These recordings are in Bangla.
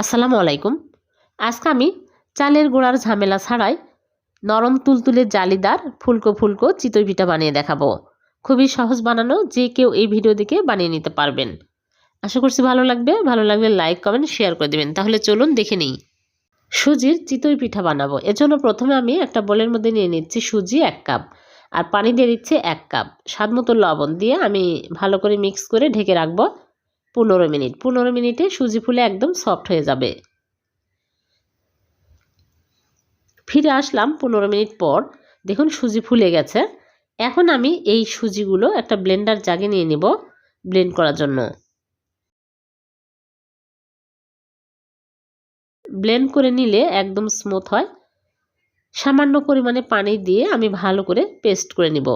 আসসালামু আলাইকুম। আজকে আমি চালের গোড়ার ঝামেলা ছাড়াই নরম তুলতুলে জালিদার ফুলকো ফুলকো চিতই পিঠা বানিয়ে দেখাবো। খুবই সহজ বানানো, যে কেউ এই ভিডিও দেখে বানিয়ে নিতে পারবেন। আশা করছি ভালো লাগবে। ভালো লাগলে লাইক, কমেন্ট, শেয়ার করে দেবেন। তাহলে চলুন দেখে নিই। সুজির চিতই পিঠা বানাবো। এজন্য প্রথমে আমি একটা বোলের মধ্যে নিয়ে নিচ্ছি সুজি এক কাপ আর পানি দিয়ে দিচ্ছি এক কাপ। স্বাদ মতো লবণ দিয়ে আমি ভালো করে মিক্স করে ঢেকে রাখব। পনেরো মিনিট। পনেরো মিনিটে সুজি ফুলে একদম সফট হয়ে যাবে। ফিরে আসলাম পনেরো মিনিট পর। দেখুন সুজি ফুলে গেছে। এখন আমি এই সুজিগুলো একটা ব্লেন্ডার জাগে নিয়ে নিব ব্লেন্ড করার জন্য। ব্লেন্ড করে নিলে একদম স্মুথ হয়। সামান্য পরিমাণে পানি দিয়ে আমি ভালো করে পেস্ট করে নিব।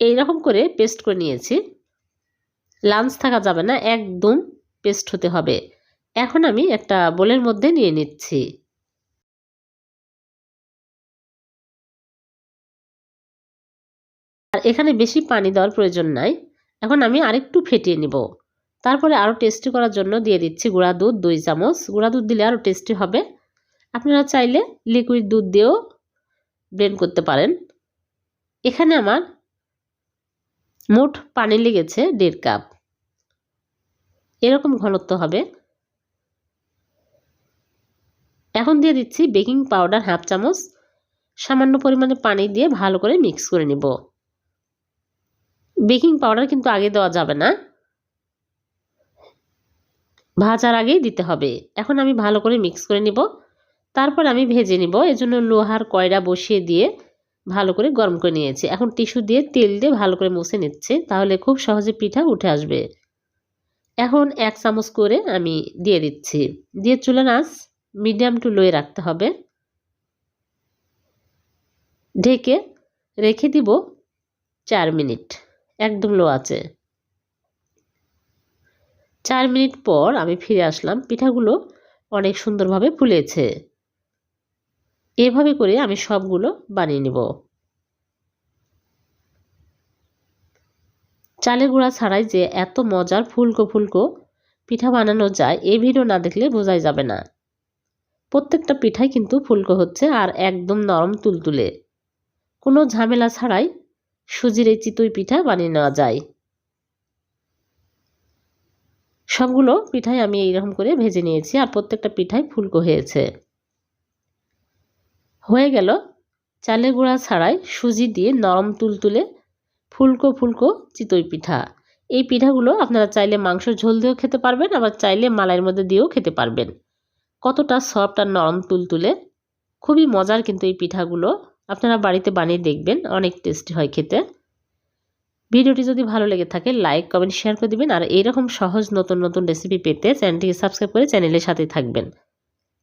এই রকম করে পেস্ট করে নিয়েছি। লাঞ্চ থাকা যাবে না, একদম পেস্ট হতে হবে। এখন আমি একটা বোলের মধ্যে নিয়ে নিচ্ছি। আর এখানে বেশি পানি দেওয়ার প্রয়োজন নাই। এখন আমি আরেকটু ফেটিয়ে নিব। তারপরে আরও টেস্টি করার জন্য দিয়ে দিচ্ছি গুঁড়া দুধ, দুই চামচ। গুঁড়া দুধ দিলে আরও টেস্টি হবে। আপনারা চাইলে লিকুইড দুধ দিয়েও ব্লেন্ড করতে পারেন। এখানে আমার মোট পানি লেগেছে দেড় কাপ। এরকম ঘনত্ব হবে। এখন দিয়ে দিচ্ছি বেকিং পাউডার হাফ চামচ। সামান্য পরিমাণে পানি দিয়ে ভালো করে মিক্স করে নিব। বেকিং পাউডার কিন্তু আগে দেওয়া যাবে না। ভাজার আগেই দিতে হবে। এখন আমি ভালো করে মিক্স করে নিব। তারপর আমি ভেজে নিব। এজন্য লোহার কয়রা বসিয়ে দিয়ে ভালো করে গরম করে নিয়েছি। এখন টিস্যু দিয়ে তেল দিয়ে ভালো করে মুছে নিচ্ছে, তাহলে খুব সহজে পিঠা উঠে আসবে। এখন এক চামচ করে আমি দিয়ে দিচ্ছি। দিয়ে চুলে নাচ মিডিয়াম টু লোয়ে রাখতে হবে। ঢেকে রেখে দিব চার মিনিট। একদম লো আছে। চার মিনিট পর আমি ফিরে আসলাম। পিঠাগুলো অনেক সুন্দরভাবে ফুলেছে। এভাবে করে আমি সবগুলো বানিয়ে নেব। চালের গুঁড়া ছাড়াই যে এত মজার ফুলকো ফুলকো পিঠা বানানো যায় এই ভিডিও না দেখলে বোঝাই যাবে না। প্রত্যেকটা পিঠাই কিন্তু ফুলকো হচ্ছে আর একদম নরম তুলতুলে। কোনো ঝামেলা ছাড়াই সুজির এই চিতই পিঠা বানিয়ে নেওয়া যায়। সবগুলো পিঠাই আমি এইরকম করে ভেজে নিয়েছি আর প্রত্যেকটা পিঠাই ফুলকো হয়েছে। হয়ে গেল চালের গুঁড়া ছাড়াই সুজি দিয়ে নরম তুলতুলে ফুলকো ফুলকো চিতই পিঠা। এই পিঠাগুলো আপনারা চাইলে মাংস ঝোল দিয়েও খেতে পারবেন, আবার চাইলে মালাইয়ের মধ্যে দিয়েও খেতে পারবেন। কতটা সফট আর নরম তুলতুলে, খুবই মজার কিন্তু এই পিঠাগুলো। আপনারা বাড়িতে বানিয়ে দেখবেন, অনেক টেস্টি হয় খেতে। ভিডিওটি যদি ভালো লেগে থাকে, লাইক, কমেন্ট, শেয়ার করে দিবেন, আর এইরকম সহজ নতুন নতুন রেসিপি পেতে চ্যানেলটিকে সাবস্ক্রাইব করে চ্যানেলের সাথে থাকবেন।